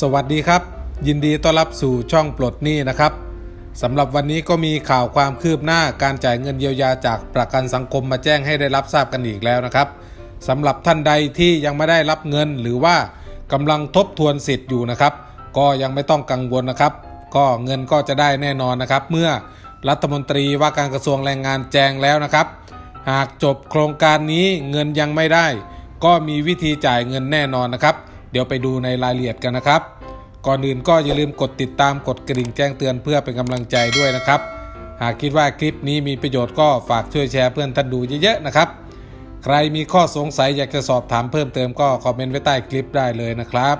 สวัสดีครับ ยินดีต้อนรับสู่ช่องปลดหนี้นะครับสำหรับวันนี้ก็มีข่าวความคืบหน้าการจ่ายเงินเยียวยาจากประกันสังคมมาแจ้งให้ได้รับทราบกันอีกแล้วนะครับสำหรับท่านใดที่ยังไม่ได้รับเงินหรือว่ากำลังทบทวนสิทธิ์อยู่นะครับ ก็ยังไม่ต้องกังวลนะครับ ก็เงินก็จะได้แน่นอนนะครับ เมื่อรัฐมนตรีว่าการกระทรวงแรงงานแจ้งแล้วนะครับ หากจบโครงการนี้เงินยังไม่ได้ ก็มีวิธีจ่ายเงินแน่นอนนะครับ เดี๋ยวไปดูในรายละเอียดกันนะครับ ก่อนอื่นก็อย่าลืมกดติดตามกดกระดิ่งแจ้งเตือนเพื่อเป็นกำลังใจด้วยนะครับ หากคิดว่าคลิปนี้มีประโยชน์ก็ฝากช่วยแชร์เพื่อนท่านดูเยอะๆนะครับ ใครมีข้อสงสัยอยากจะสอบถามเพิ่มเติมก็คอมเมนต์ไว้ใต้คลิปได้เลยนะครับ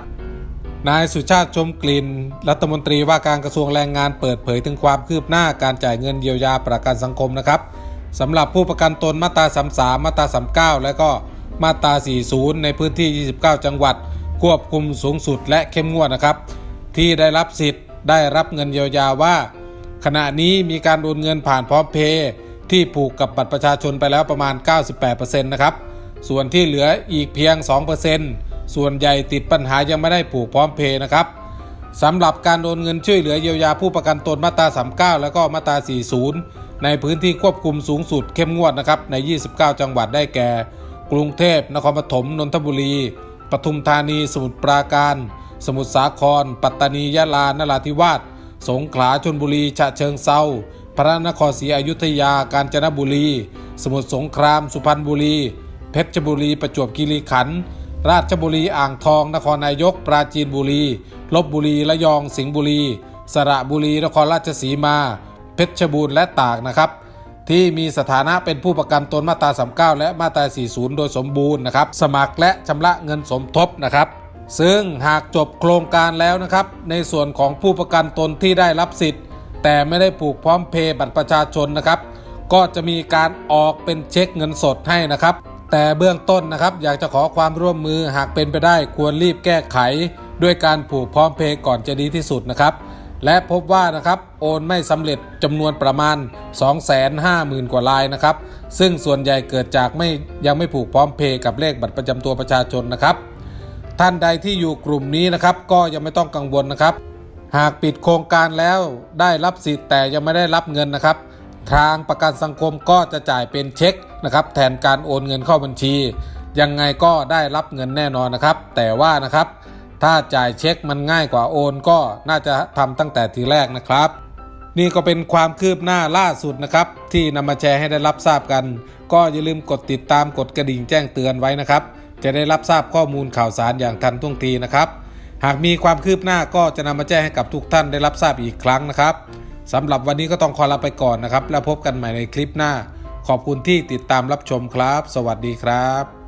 นายสุชาติชมกลิ่น รัฐมนตรีว่าการกระทรวงแรงงานเปิดเผยถึงความคืบหน้าการจ่ายเงินเยียวยาประกันสังคมนะครับสำหรับผู้ประกันตนมาตรา 33 มาตรา 39 และก็มาตรา 40 ในพื้นที่ 29 จังหวัด ควบคุมสูงสุดและเข้มงวดนะครับ ที่ได้รับสิทธิ์ได้รับเงินเยียวยาว่า ขณะนี้มีการโอนเงินผ่านพร้อมเพย์ที่ผูกกับบัตรประชาชนไปแล้วประมาณ 98%นะครับ ส่วนที่เหลืออีกเพียง 2%ส่วนใหญ่ติดปัญหายังไม่ได้ผูกพร้อมเพย์นะครับสำหรับการโอนเงินช่วยเหลือเยียวยาผู้ประกันตนมาตรา39 แล้วก็มาตรา 40 ในพื้นที่ควบคุมสูงสุดเข้มงวดนะครับใน 29 จังหวัดได้แก่ กรุงเทพ นครปฐม นนทบุรี ปทุมธานี สมุทรปราการ สมุทรสาคร ปัตตานียะลานราธิวาส สงขลาชลบุรี ฉะเชิงเซาพระนครศรีอยุธยา กาญจนบุรี สมุทรสงคราม สุพรรณบุรี เพชรบุรี ประจวบคีรีขันธ์ ราชบุรี อ่างทอง นครนายก ปราจีนบุรี ลบบุรี ระยอง สิงห์บุรี สระบุรี นครราชสีมา เพชรบูรณ์ และตากนะครับ ที่มีสถานะเป็นผู้ประกันตนมาตรา 39 และมาตรา 40 โดยสมบูรณ์นะครับสมัครและชำระเงินสมทบนะครับซึ่งหากจบโครงการแล้วนะครับในส่วนของผู้ประกันตนที่ได้รับสิทธิ์ แต่ไม่ได้ผูกพร้อมเพย์บัตรประชาชนนะครับ ก็จะมีการออกเป็นเช็คเงินสดให้นะครับ แต่เบื้องต้นนะครับอยากจะขอความร่วมมือหากเป็นไปได้ควรรีบแก้ไข ด้วยการผูกพร้อมเพย์ก่อนจะดีที่สุดนะครับ และพบว่านะครับโอนไม่สำเร็จจำนวนประมาณ 250,000 กว่าลายนะครับ ซึ่งส่วนใหญ่เกิดจากไม่ยังไม่ผูกพร้อมเพย์กับเลขบัตรประจำตัวประชาชนนะครับ ท่านใดที่อยู่กลุ่มนี้นะครับก็ยังไม่ต้องกังวลนะครับ หากปิดโครงการแล้วได้รับสิทธิ์แต่ยังไม่ได้รับเงินนะครับ ทางประกันสังคมก็จะจ่ายเป็นเช็คนะครับแทนการโอนเงินเข้าบัญชี ยังไงก็ได้รับเงินแน่นอนนะครับ แต่ว่านะครับ ถ้าจ่ายเช็คมันง่ายกว่าโอนก็น่าจะทำตั้งแต่ทีแรกนะครับ นี่ก็เป็นความคืบหน้าล่าสุดนะครับ ที่นำมาแชร์ให้ได้รับทราบกัน ก็อย่าลืมกดติดตามกดกระดิ่งแจ้งเตือนไว้นะครับ จะได้รับทราบข้อมูลข่าวสารอย่างทันท่วงทีนะครับ หากมีความคืบหน้าก็จะนำมาแจ้งให้กับทุกท่านได้รับทราบอีกครั้งนะครับสำหรับวันนี้ก็ต้องขอลาไปก่อนนะครับ แล้วพบกันใหม่ในคลิปหน้า ขอบคุณที่ติดตามรับชมครับ สวัสดีครับ